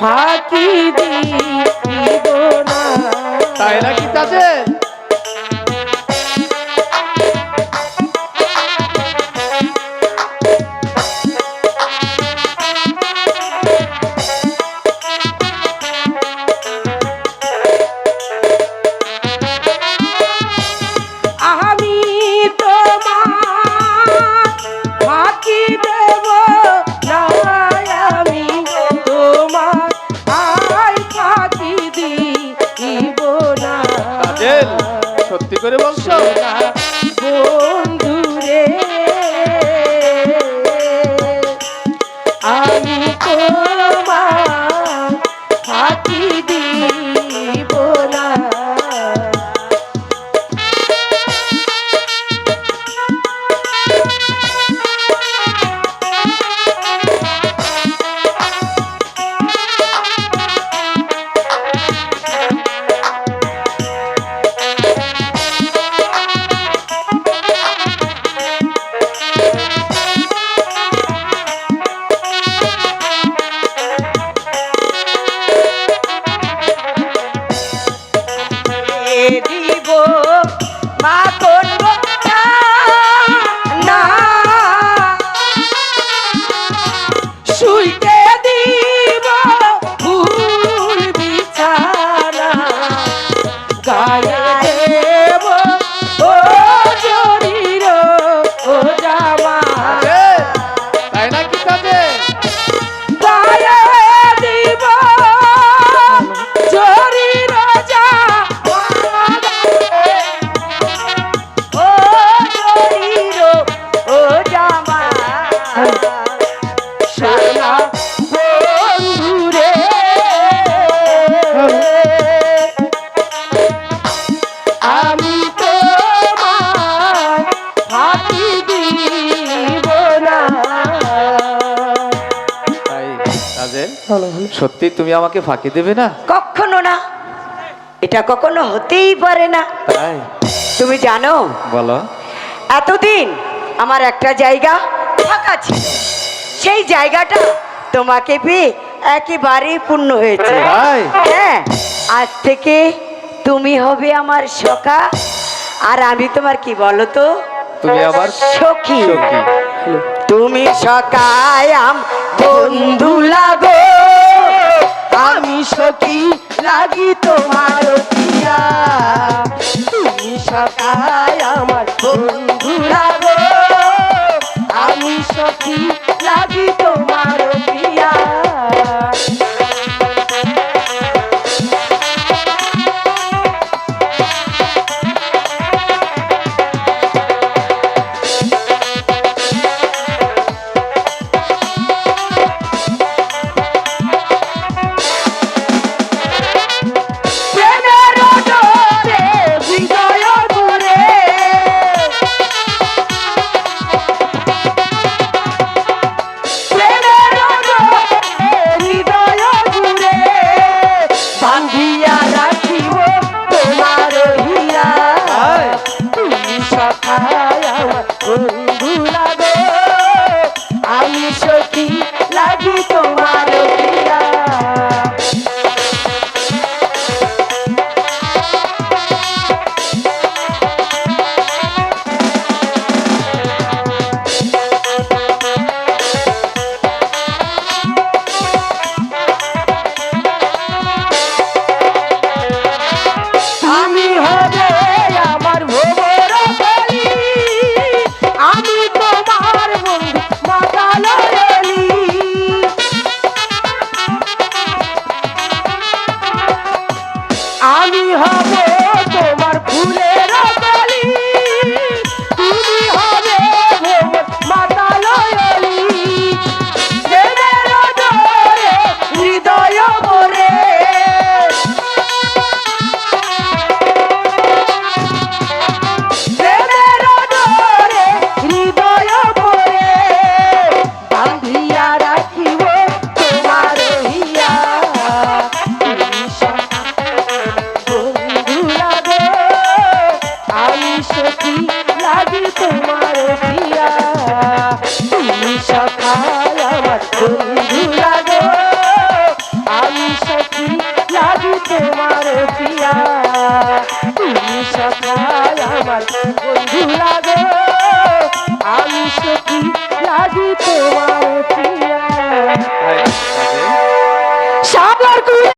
ফাঁকি দিব না। তাই নাকি? করে বলছো? সত্যি তুমি আমাকে ফাঁকি দেবে না? কখনো না। এটা কখনো হতেই পারে না। তুমি জানো? বলো। এতদিন আমার একটা জায়গা ফাঁকা ছিল। সেই জায়গাটা তোমাকে পেয়ে একেবারেই পূর্ণ হয়েছে। হ্যাঁ আজ থেকে তুমি হবে আমার সখা। আর আমি তোমার কি বলো তো? তুমি আমার সখী। তুমি সকায়াম বন্ধু লাগো আমি সখী লাগি তোমার পিয়া তুমি সকায় আমার তুমি আমার বন্ধু আমি হব তোমার ফুলের কথায় আমার বন্ধু লাগো আমি সখী লাগি তোমার প্রিয়া তুমি সখায় আমার বন্ধু লাগো আমি সখী লাগি তোমার